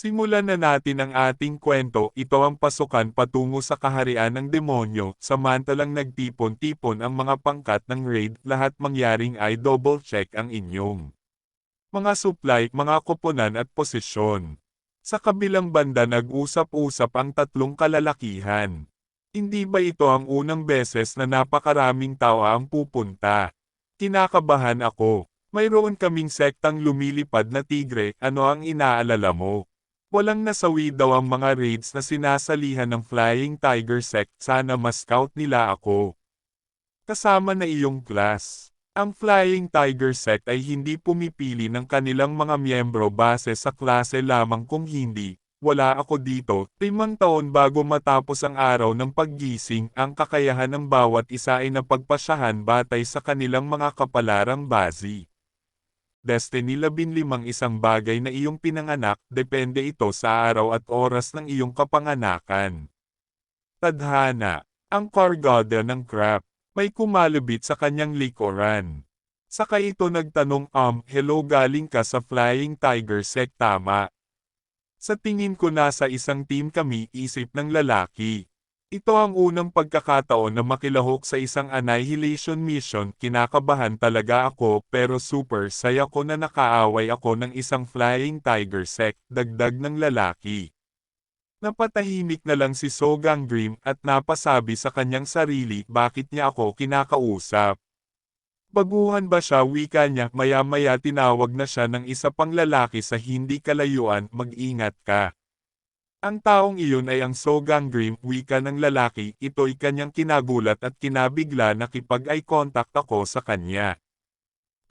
Simulan na natin ang ating kwento, ito ang pasukan patungo sa kaharian ng demonyo, samantalang nagtipon-tipon ang mga pangkat ng raid, lahat mangyaring ay double check ang inyong mga supply, mga koponan at posisyon. Sa kabilang banda nag-usap-usap ang tatlong kalalakihan. Hindi ba ito ang unang beses na napakaraming tao ang pupunta? Kinakabahan ako. Mayroon kaming sektang lumilipad na tigre, ano ang inaalala mo? Walang nasawi daw ang mga raids na sinasalihan ng Flying Tiger Sect, sana mas-scout nila ako. Kasama na iyong class. Ang Flying Tiger Sect ay hindi pumipili ng kanilang mga miyembro base sa klase lamang kung hindi, wala ako dito, limang taon bago matapos ang araw ng paggising, ang kakayahan ng bawat isa ay napagpasyahan batay sa kanilang mga kapalarang bazi. Destiny 15 isang bagay na iyong pinanganak, depende ito sa araw at oras ng iyong kapanganakan. Tadhana, ang Kargada ng crap, may kumalubit sa kanyang likuran. Saka ito nagtanong um, hello galing ka sa Flying Tiger Sect tama. Sa tingin ko nasa isang team kami isip ng lalaki. Ito ang unang pagkakataon na makilahok sa isang annihilation mission, kinakabahan talaga ako pero super saya ko na nakaaway ako ng isang flying tiger sect, dagdag ng lalaki. Napatahimik na lang si Sogang Dream at napasabi sa kanyang sarili bakit niya ako kinakausap. Baguhan ba siya wika niya maya-maya tinawag na siya ng isa pang lalaki sa hindi kalayuan mag-ingat ka. Ang taong iyon ay ang Sogang Dream, wika ng lalaki, ito'y kanyang kinagulat at kinabigla nakipag-eye contact ako sa kanya.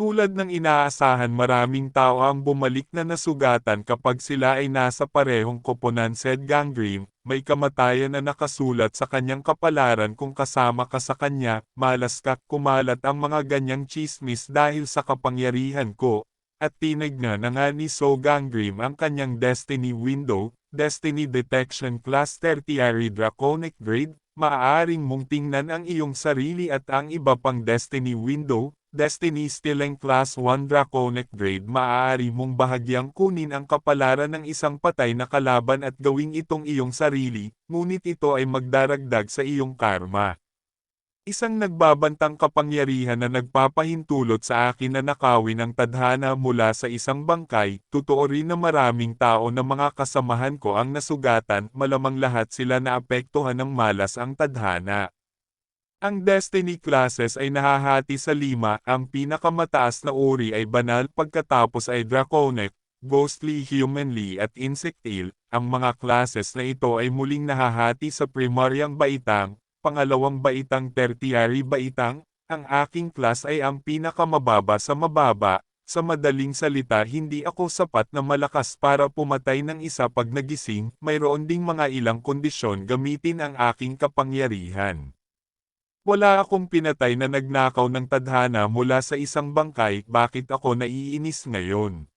Tulad ng inaasahan maraming tao ang bumalik na nasugatan kapag sila ay nasa parehong koponan said Gang Dream, may kamatayan na nakasulat sa kanyang kapalaran kung kasama ka sa kanya, malas ka, kumalat ang mga ganyang chismis dahil sa kapangyarihan ko, at tinignan na nga ni Sogang Dream ang kanyang Destiny Window, Destiny Detection Class Tertiary Draconic Grade, maaaring mong tingnan ang iyong sarili at ang iba pang Destiny Window, Destiny Stealing Class 1 Draconic Grade maaari mong bahagyang kunin ang kapalaran ng isang patay na kalaban at gawing itong iyong sarili, ngunit ito ay magdaragdag sa iyong karma. Isang nagbabantang kapangyarihan na nagpapahintulot sa akin na nakawin ang tadhana mula sa isang bangkay, totoo rin na maraming tao na mga kasamahan ko ang nasugatan, malamang lahat sila naapektuhan ng malas ang tadhana. Ang Destiny classes ay nahahati sa lima, ang pinakamataas na uri ay banal pagkatapos ay Draconic, Ghostly Humanly at Insectile, ang mga classes na ito ay muling nahahati sa primaryang baitang, pangalawang baitang tertiary baitang, ang aking class ay ang pinakamababa sa mababa, sa madaling salita hindi ako sapat na malakas para pumatay ng isa pag nagising, mayroon ding mga ilang kondisyon gamitin ang aking kapangyarihan. Wala akong pinatay na nagnakaw ng tadhana mula sa isang bangkay, bakit ako naiinis ngayon?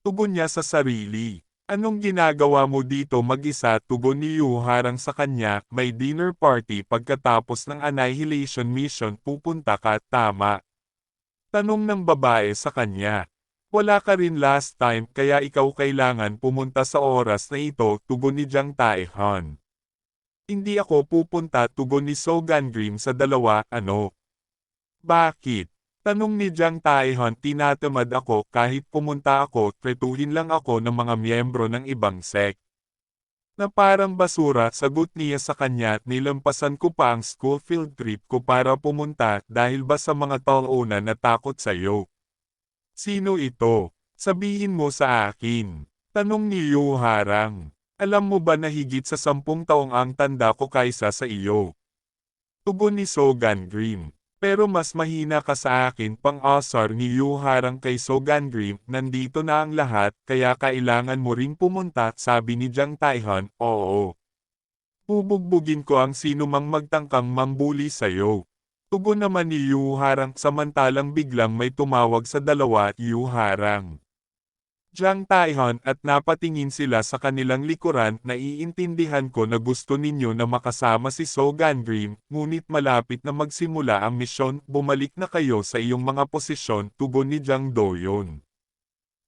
Tugon niya sa sarili. Anong ginagawa mo dito mag-isa? Tugon ni Yu harang sa kanya, may dinner party pagkatapos ng annihilation mission pupunta ka, tama. Tanong ng babae sa kanya. Wala ka rin last time kaya ikaw kailangan pumunta sa oras na ito, tugon ni Jiang Taehan. Hindi ako pupunta tugon ni Sogan Dream sa dalawa, ano? Bakit? Tanong ni Jiang Taehan tinatamad ako kahit pumunta ako tretuhin lang ako ng mga miyembro ng ibang sect. Na parang basura sagot niya sa kanya at nilampasan ko pa ang school field trip ko para pumunta dahil ba sa mga tauna na takot sa'yo. Sino ito? Sabihin mo sa akin. Tanong ni Yu Harang. Alam mo ba na higit sa sampung taong ang tanda ko kaysa sa iyo? Tugon ni Sogan Dream. Pero mas mahina ka sa akin pang-asar ni Yu harang kay Sogan Dream, nandito na ang lahat, kaya kailangan mo ring pumunta, sabi ni Jiang Taihan, oo. Bubugbugin ko ang sino mang magtangkang mambuli sa'yo. Tugon naman ni Yu harang samantalang biglang may tumawag sa dalawa, Yu harang. Jiang Taihan at napatingin sila sa kanilang likuran, naiintindihan ko na gusto ninyo na makasama si Sogan Dream, ngunit malapit na magsimula ang misyon, bumalik na kayo sa iyong mga posisyon, tugon ni Jiang Doyon.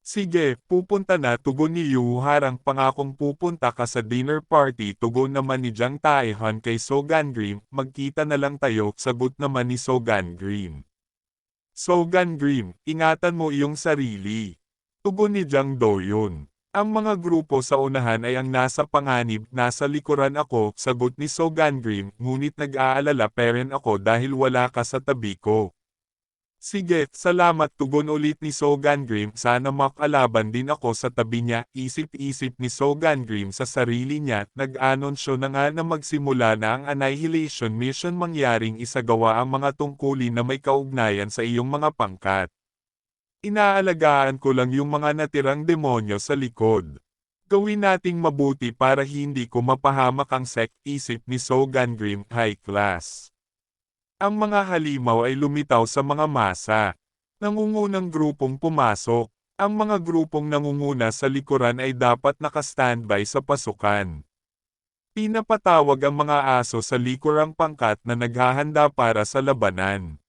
Sige, pupunta na tugon ni Yu harang pangakong pupunta ka sa dinner party tugon naman ni Jiang Taehan kay Sogan Grim, magkita na lang tayo, sagot naman ni Sogan Grim. Sogan Grim, ingatan mo iyong sarili. Tugon ni Jiang Doyun. Ang mga grupo sa unahan ay ang nasa panganib, nasa likuran ako, sagot ni Sogan Grim, ngunit nag-aalala peren ako dahil wala ka sa tabi ko. Sige, salamat tugon ulit ni Sogan Grim sana makalaban din ako sa tabi niya, isip-isip ni Sogan Grim sa sarili niya, nag-anonsyo na nga na magsimula na ang Annihilation Mission mangyaring isagawa ang mga tungkulin na may kaugnayan sa iyong mga pangkat. Inaalagaan ko lang yung mga natirang demonyo sa likod. Gawin nating mabuti para hindi ko mapahamak ang sect isip ni Sogan Grim High Class. Ang mga halimaw ay lumitaw sa mga masa. Nangungunang grupong pumasok. Ang mga grupong nangunguna sa likuran ay dapat nakastandby sa pasukan. Pinapatawag ang mga aso sa likurang pangkat na naghahanda para sa labanan.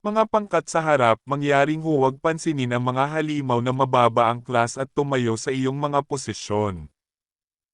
Mga pangkat sa harap mangyaring huwag pansinin ang mga halimaw na mababa ang klas at tumayo sa iyong mga posisyon.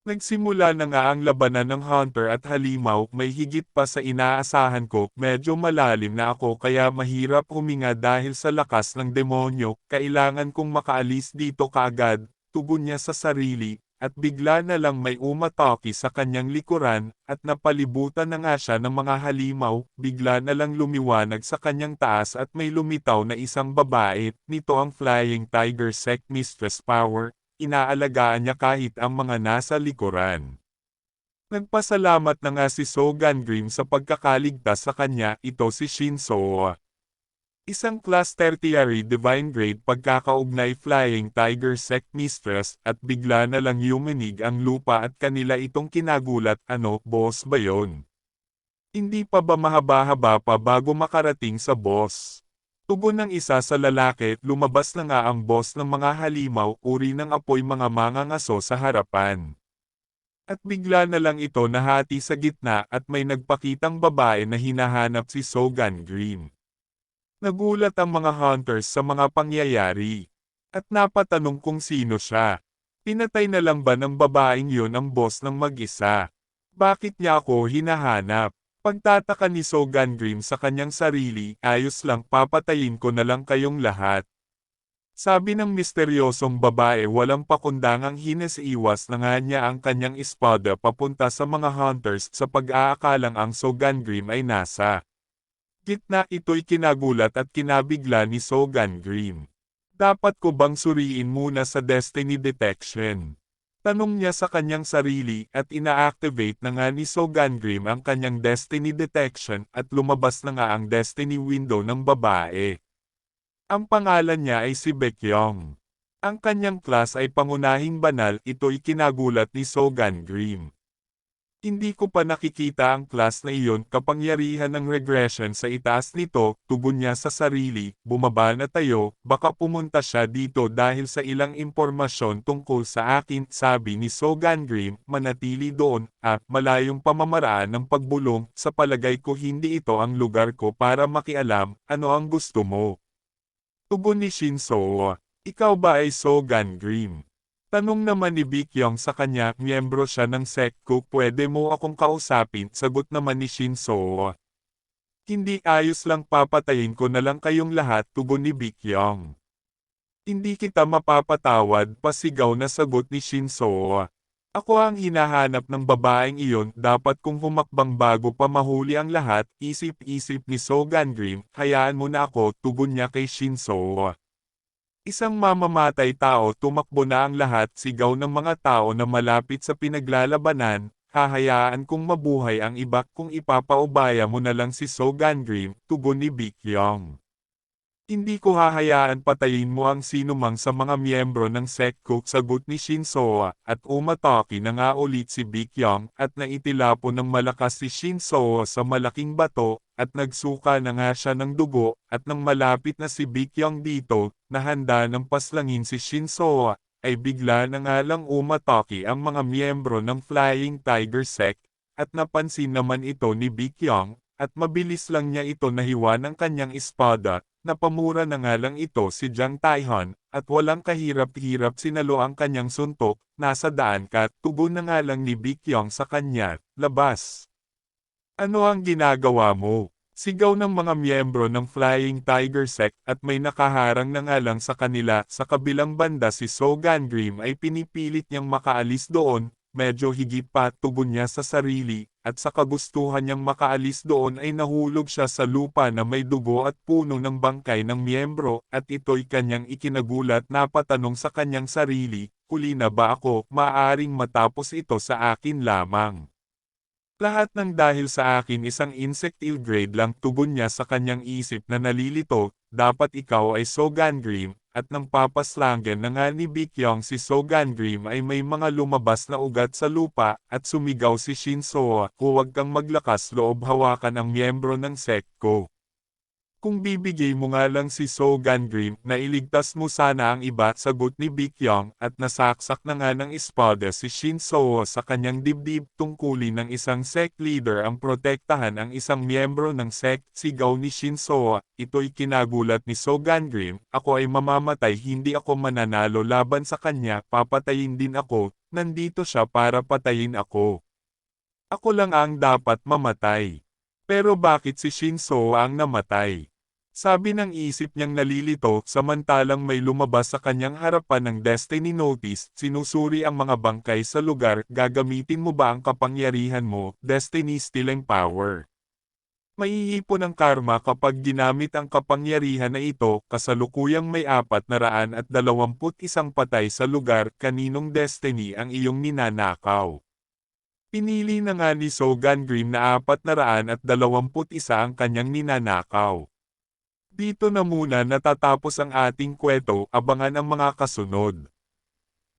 Nagsimula na nga ang labanan ng Hunter at Halimaw, may higit pa sa inaasahan ko, medyo malalim na ako kaya mahirap huminga dahil sa lakas ng demonyo, kailangan kong makaalis dito kaagad, tugon niya sa sarili, at bigla na lang may umatake sa kanyang likuran, at napalibutan na nga siya ng mga halimaw, bigla na lang lumiwanag sa kanyang taas at may lumitaw na isang babae, nito ang Flying Tiger Sect Mistress Power, inaalagaan niya kahit ang mga nasa likuran. Nagpasalamat na nga si Sogan Grim sa pagkakaligtas sa kanya, ito si Shinso. Isang Class Tertiary Divine Grade pagkakaugnay Flying Tiger Sect Mistress at bigla na lang yuminig ang lupa at kanila itong kinagulat, ano, boss ba yon? Hindi pa ba mahaba-haba pa bago makarating sa boss? Tugon ng isa sa lalaki, lumabas na nga ang boss ng mga halimaw, uri ng apoy mga mangangaso sa harapan. At bigla na lang ito nahati sa gitna at may nagpakitang babae na hinahanap si Sogan Green. Nagulat ang mga hunters sa mga pangyayari. At napatanong kung sino siya. Pinatay na lang ba ng babaeng yun ang boss ng mag-isa? Bakit niya ako hinahanap? Pagtataka ni Sogan Grim sa kanyang sarili, ayos lang papatayin ko na lang kayong lahat. Sabi ng misteryosong babae walang pakundangang hinesiiwas na nga niya ang kanyang espada papunta sa mga hunters sa pag-aakalang ang Sogan Grim ay nasa. Gitna ito'y kinagulat at kinabigla ni Sogan Grim. Dapat ko bang suriin muna sa Destiny Detection? Tanong niya sa kanyang sarili at ina-activate na nga ni Sogan Grim ang kanyang Destiny Detection at lumabas na nga ang Destiny Window ng babae. Ang pangalan niya ay si Baekhyong. Ang kanyang class ay pangunahing banal, ito'y kinagulat ni Sogan Grim. Hindi ko pa nakikita ang class na iyon kapangyarihan ng regression sa itaas nito, tugon niya sa sarili, bumaba na tayo, baka pumunta siya dito dahil sa ilang impormasyon tungkol sa akin, sabi ni Sogan Grim, manatili doon, at malayong pamamaraan ng pagbulong, sa palagay ko hindi ito ang lugar ko para makialam, ano ang gusto mo. Tugon ni Shinso, ikaw ba ay Sogan Grim? Tanong naman ni Bikyong sa kanya, miyembro siya ng Sekko, pwede mo akong kausapin, sagot naman ni Shinso. Hindi ayos lang papatayin ko na lang kayong lahat, tugon ni Bikyong. Hindi kita mapapatawad, pasigaw na sagot ni Shinso. Ako ang hinahanap ng babaeng iyon, dapat kong humakbang bago pa mahuli ang lahat, isip-isip ni Sogan Grim, hayaan mo na ako, tugon niya kay Shinso. Isang mamamatay tao tumakbo na ang lahat sigaw ng mga tao na malapit sa pinaglalabanan, hahayaan kong mabuhay ang iba kung ipapaubaya mo na lang si Sogan Grim, tugon ni Bikyong. Hindi ko hahayaan patayin mo ang sinumang sa mga miyembro ng Sekko, sagot ni Shinsoa, at umatake na nga ulit si Bikyong, at naitilapo ng malakas si Shinsoa sa malaking bato, at nagsuka na nga siya ng dugo, at nang malapit na si Bikyong dito, na handa ng paslangin si Shinsoa, ay bigla na nga lang umatake ang mga miyembro ng Flying Tiger Sect, at napansin naman ito ni Bikyong, at mabilis lang niya ito nahiwa ng kanyang espada, napamura na nga lang ito si Jiang Taihan, at walang kahirap-hirap sinalo ang kanyang suntok, nasa daan ka, tugon na nga lang ni Bikyong sa kanya, labas. Ano ang ginagawa mo? Sigaw ng mga miyembro ng Flying Tiger Sect at may nakaharang na nga lang sa kanila. Sa kabilang banda si Sogan Grim ay pinipilit niyang makaalis doon, medyo higit pa tugon niya sa sarili, at sa kagustuhan niyang makaalis doon ay nahulog siya sa lupa na may dugo at puno ng bangkay ng miyembro, at ito'y kanyang ikinagulat na patanong sa kanyang sarili, huli na ba ako, maaring matapos ito sa akin lamang. Lahat ng dahil sa akin isang insectile grade lang tugon niya sa kanyang isip na nalilito, dapat ikaw ay Sogan Grim, at nang papaslangan na nga ni Bikyong si Sogan Grim ay may mga lumabas na ugat sa lupa, at sumigaw si Shinsoa, huwag kang maglakas loob hawakan ang miyembro ng sect. Kung bibigay mo nga lang si Sogan Grim na iligtas mo sana ang iba, sagot ni Bikyong, at nasaksak na nga ng espada si Shin Soo sa kanyang dibdib tungkulin ng isang sect leader ang protektahan ang isang miyembro ng sect, sigaw ni Shin Soo, ito'y kinagulat ni Sogan Grim, ako ay mamamatay hindi ako mananalo laban sa kanya, papatayin din ako, nandito siya para patayin ako. Ako lang ang dapat mamatay. Pero bakit si Shinso ang namatay? Sabi ng isip niyang nalilito, samantalang may lumabas sa kanyang harapan ng Destiny Notice, sinusuri ang mga bangkay sa lugar, gagamitin mo ba ang kapangyarihan mo, Destiny Stealing Power? Maiipon ang karma kapag ginamit ang kapangyarihan na ito, kasalukuyang may apat na raan at dalawamput isang patay sa lugar, kaninong Destiny ang iyong ninanakaw. Pinili na nga ni Sogan Grim na apat na raan at dalawamput isa ang kanyang ninanakaw. Dito na muna natatapos ang ating kwento, abangan ang mga kasunod.